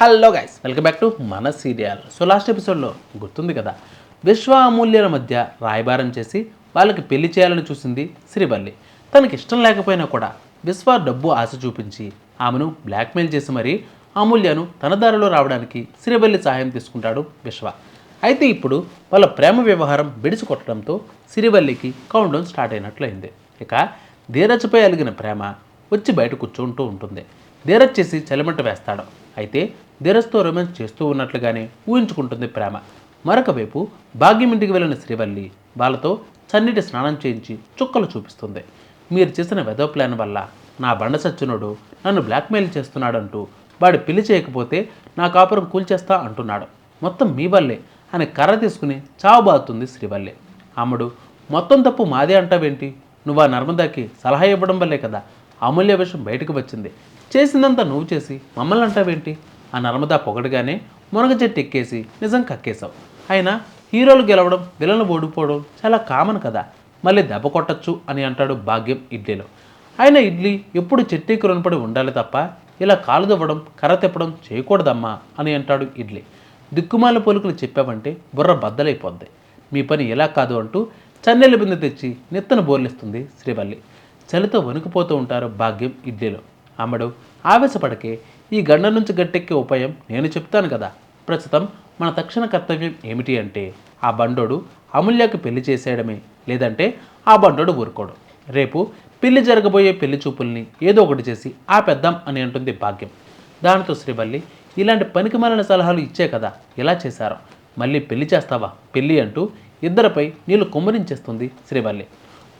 Hello guys welcome back to మన serial so last ఎపిసోడ్లో గుర్తుంది కదా విశ్వ అమూల్యల మధ్య రాయబారం చేసి వాళ్ళకి పెళ్ళి చేయాలని చూసింది శ్రీవల్లి తనకి ఇష్టం లేకపోయినా కూడా విశ్వ డబ్బు ఆశ చూపించి ఆమెను బ్లాక్మెయిల్ చేసి మరీ అమూల్యను తన దారిలో రావడానికి శ్రీవల్లి సహాయం తీసుకుంటాడు విశ్వ. అయితే ఇప్పుడు వాళ్ళ ప్రేమ వ్యవహారం విడిచి కొట్టడంతో సిరివల్లికి కౌంట్ డౌన్ స్టార్ట్ అయినట్లయింది ఇక ధీరజ్పై అలిగిన ప్రేమ వచ్చి బయట కూర్చుంటూ ఉంటుంది. ధీరజ్ చేసి చలిమంట వేస్తాడు. అయితే ధీరజ్తో రొమాన్స్ చేస్తూ ఉన్నట్లుగానే ఊహించుకుంటుంది ప్రేమ. మరొక వైపు భాగ్యం ఇంటికి వెళ్ళిన శ్రీవల్లి వాళ్ళతో చన్నీటి స్నానం చేయించి చుక్కలు చూపిస్తుంది. మీరు చేసిన వెదో ప్లాన్ వల్ల నా బండ సచ్చినుడు నన్ను బ్లాక్మెయిల్ చేస్తున్నాడంటూ వాడు పెళ్ళి చేయకపోతే నా కాపురం కూల్చేస్తా అంటున్నాడు. మొత్తం మీ వల్లే అని కర్ర తీసుకుని చావబాదుతుంది శ్రీవల్లి. అమ్ముడు మొత్తం తప్పు మాదే అంటావేంటి? నువ్వు ఆ నర్మదాకి సలహా ఇవ్వడం వల్లే కదా అమూల్య విషయం బయటకు వచ్చింది. చేసిందంతా నువ్వు చేసి మమ్మల్ని అంటావేంటి? ఆ నర్మదా పొగడగానే మునగ చెట్టు ఎక్కేసి నిజం కక్కేశావు. అయినా హీరోలు గెలవడం విలన్లు ఓడిపోవడం చాలా కామన్ కదా. మళ్ళీ దెబ్బ కొట్టచ్చు అని అంటాడు భాగ్యం ఇడ్లీలో. ఆయన ఇడ్లీ ఎప్పుడు చెట్టుకి రుణపడి ఉండాలి తప్ప ఇలా కాలు దువ్వడం కర్ర తిప్పడం చేయకూడదమ్మా అని అంటాడు ఇడ్లీ. దిక్కుమాల పోలికలు చెప్పావంటే బుర్ర బద్దలైపోద్ది. మీ పని ఇలా కాదు అంటూ చన్నెల బిందె తెచ్చి నెత్తన బోర్లిస్తుంది శ్రీవల్లి. చలితో వణికిపోతూ ఉంటారు భాగ్యం ఇడ్లీలో. అమ్మడు ఆవేశపడకే. ఈ గండ నుంచి గట్టెక్కే ఉపాయం నేను చెప్తాను కదా. ప్రస్తుతం మన తక్షణ కర్తవ్యం ఏమిటి అంటే ఆ బండోడు అమూల్యకు పెళ్ళి చేసేయడమే లేదంటే ఆ బండోడు ఊరుకోడు. రేపు పెళ్ళి జరగబోయే పెళ్ళి చూపుల్ని ఏదో ఒకటి చేసి ఆపేద్దాం అని అంటుంది భాగ్యం. దానితో శ్రీవల్లి ఇలాంటి పనికిమాలిన సలహాలు ఇచ్చే కదా ఇలా చేశారు. మళ్ళీ పెళ్ళి చేస్తావా? పెళ్ళి అంటూ ఇద్దరిపై నీళ్ళు కుమ్మరించేస్తుంది శ్రీవల్లి.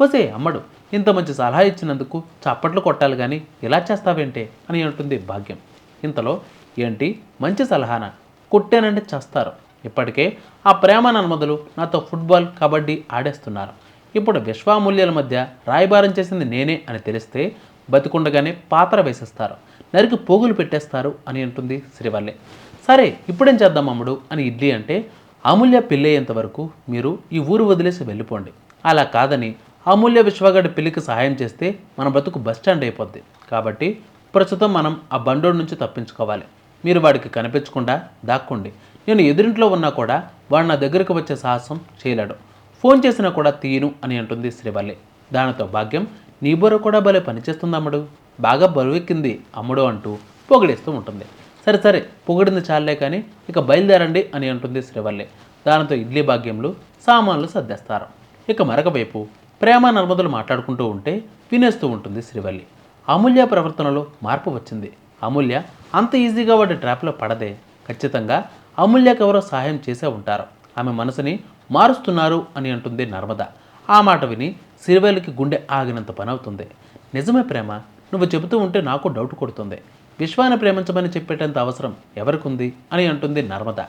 ఓసే అమ్మడు ఇంత మంచి సలహా ఇచ్చినందుకు చప్పట్లు కొట్టాలి కానీ ఇలా చేస్తావేంటే అని అంటుంది భాగ్యం. ఇంతలో ఏంటి? మంచి సలహానా? కొట్టానంటే చేస్తారు. ఇప్పటికే ఆ ప్రేమ నన్మదులు నాతో ఫుట్బాల్ కబడ్డీ ఆడేస్తున్నారు. ఇప్పుడు విశ్వామూల్యాల మధ్య రాయబారం చేసింది నేనే అని తెలిస్తే బతికుండగానే పాత్ర వేసేస్తారు. నరికి పోగులు పెట్టేస్తారు అని అంటుంది శ్రీవల్లి. సరే ఇప్పుడేం చేద్దాం అమ్ముడు అని ఇడ్లీ అంటే అమూల్య పెళ్ళయ్యేంత వరకు మీరు ఈ ఊరు వదిలేసి వెళ్ళిపోండి. అలా కాదని అమూల్య విశ్వగడ్ పెళ్ళికి సహాయం చేస్తే మన బతుకు బస్ స్టాండ్ అయిపోద్ది. కాబట్టి ప్రస్తుతం మనం ఆ బండోడు నుంచి తప్పించుకోవాలి. మీరు వాడికి కనిపించకుండా దాక్కోండి. నేను ఎదురింట్లో ఉన్నా కూడా వాడు నా దగ్గరికి వచ్చే సాహసం చేయలేడు. ఫోన్ చేసినా కూడా తీయను అని అంటుంది శ్రీవల్లి. దానితో భాగ్యం నీ బుర్ర కూడా భలే పనిచేస్తుంది అమ్ముడు. బాగా బరువెక్కింది అమ్ముడు అంటూ పొగిడేస్తూ ఉంటుంది. సరే సరే పొగిడింది చాలే కానీ ఇక బయలుదేరండి అని అంటుంది శ్రీవల్లి. దానితో ఇడ్లీ భాగ్యంలో సామాన్లు సర్దేస్తారు. ఇక మరొక వైపు ప్రేమ నర్మదులు మాట్లాడుకుంటూ ఉంటే వినేస్తూ ఉంటుంది శ్రీవల్లి. అమూల్య ప్రవర్తనలో మార్పు వచ్చింది. అమూల్య అంత ఈజీగా వాడి ట్రాప్లో పడదే. ఖచ్చితంగా అమూల్యకు ఎవరో సహాయం చేసే ఉంటారు. ఆమె మనసుని మారుస్తున్నారు అని అంటుంది నర్మద. ఆ మాట విని శ్రీవల్లికి గుండె ఆగినంత పని అవుతుంది నిజమే ప్రేమ నువ్వు చెబుతూ ఉంటే నాకు డౌట్ కొడుతుంది. విశ్వాన్ని ప్రేమించమని చెప్పేటంత అవసరం ఎవరికి అని అంటుంది నర్మద.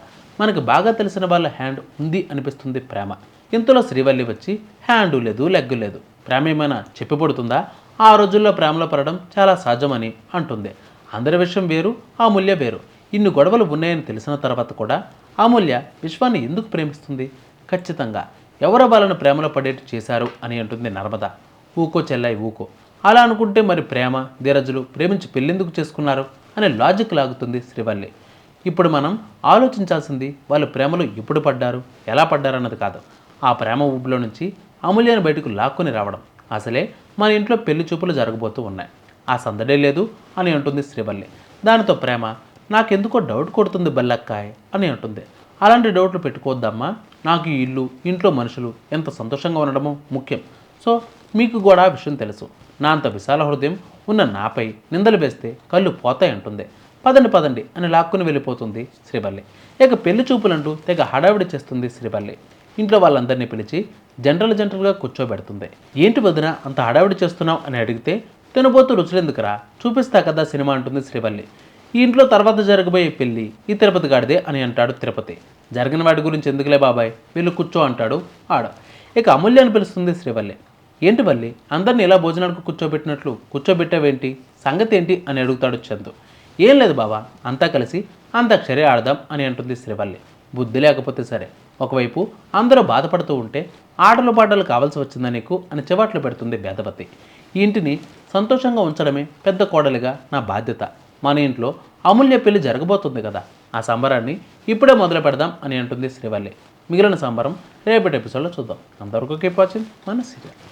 మనకు బాగా తెలిసిన వాళ్ళ హ్యాండ్ ఉంది అనిపిస్తుంది ప్రేమ. ఇంతలో శ్రీవల్లి వచ్చి హ్యాండు లేదు లెగ్గు లేదు. ప్రేమ ఏమైనా చెప్పిపడుతుందా ఆ రోజుల్లో ప్రేమలో పడడం చాలా సహజమని అంటుంది. అందరి విషయం వేరు అమూల్య వేరు. ఇన్ని గొడవలు ఉన్నాయని తెలిసిన తర్వాత కూడా అమూల్య విశ్వాన్ని ఎందుకు ప్రేమిస్తుంది? ఖచ్చితంగా. ఎవరో వాళ్ళను ప్రేమలో పడేట్టు చేశారు అని అంటుంది నర్మద. ఊకో చెల్లాయి ఊకో. అలా అనుకుంటే మరి ప్రేమ ధీరజులు ప్రేమించి పెళ్ళెందుకు చేసుకున్నారు అనే లాజిక్ లాగుతుంది శ్రీవల్లి. ఇప్పుడు మనం ఆలోచించాల్సింది వాళ్ళు ప్రేమలో ఎప్పుడు పడ్డారు ఎలా పడ్డారు అన్నది కాదు. ఆ ప్రేమ ఊపిలో నుంచి అమూల్యాన్ని బయటకు లాక్కొని రావడం. అసలే మన ఇంట్లో పెళ్ళి చూపులు జరగబోతూ ఉన్నాయి. ఆ సందడే లేదు అని అంటుంది శ్రీవల్లి. దానితో ప్రేమ నాకెందుకో డౌట్ కొడుతుంది బల్లక్కాయ్ అని అంటుంది. అలాంటి డౌట్లు పెట్టుకోవద్దమ్మా. నాకు ఈ ఇల్లు ఇంట్లో మనుషులు ఎంత సంతోషంగా ఉండడమో ముఖ్యం. సో మీకు కూడా ఆ విషయం తెలుసు. నా అంత విశాల హృదయం ఉన్న నాపై నిందలు వేస్తే కళ్ళు పోతాయి అంటుంది. పదండి పదండి అని లాక్కుని వెళ్ళిపోతుంది శ్రీవల్లి. ఇక పెళ్ళి చూపులంటూ తెగ హడావిడి చేస్తుంది శ్రీవల్లి. ఇంట్లో వాళ్ళందరినీ పిలిచి జనరల్ జనరల్గా కూర్చోబెడుతుంది. ఏంటి వదిన అంత హడావిడి చేస్తున్నావు అని అడిగితే తినబోతూ రుచులెందుకురా? చూపిస్తా కదా సినిమా అంటుంది శ్రీవల్లి. ఈ ఇంట్లో తర్వాత జరగబోయే పెళ్ళి ఈ తిరుపతి గాడిదే అని అంటాడు తిరుపతి. జరిగిన వాటి గురించి ఎందుకులే బాబాయ్? వీళ్ళు కూర్చో అంటాడు ఆడ. ఇక అమూల్యాన్ని అని పిలుస్తుంది శ్రీవల్లి. ఏంటి మళ్ళీ అందరిని ఇలా భోజనానికి కూర్చోబెట్టినట్లు? కూర్చోబెట్టావేంటి? సంగతి ఏంటి అని అడుగుతాడు చందు. ఏం లేదు బాబా అంతా కలిసి అంతాక్షరి ఆడదాం అని అంటుంది శ్రీవల్లి. బుద్ధి లేకపోతే సరే. ఒకవైపు అందరూ బాధపడుతూ ఉంటే ఆటలు పాటలు కావాల్సి వచ్చిందా నీకు అని చివాట్లు పెడుతుంది భేదపతి. ఈ ఇంటిని సంతోషంగా ఉంచడమే పెద్ద కోడలిగా నా బాధ్యత. మన ఇంట్లో అమూల్య పెళ్ళి జరగబోతుంది కదా. ఆ సంబరాన్ని ఇప్పుడే మొదలు పెడదాం అని అంటుంది శ్రీవల్లి. మిగిలిన సంబరం రేపటి ఎపిసోడ్లో చూద్దాం. అంతవరకు కీప్ వాచింగ్ మన సీరియల్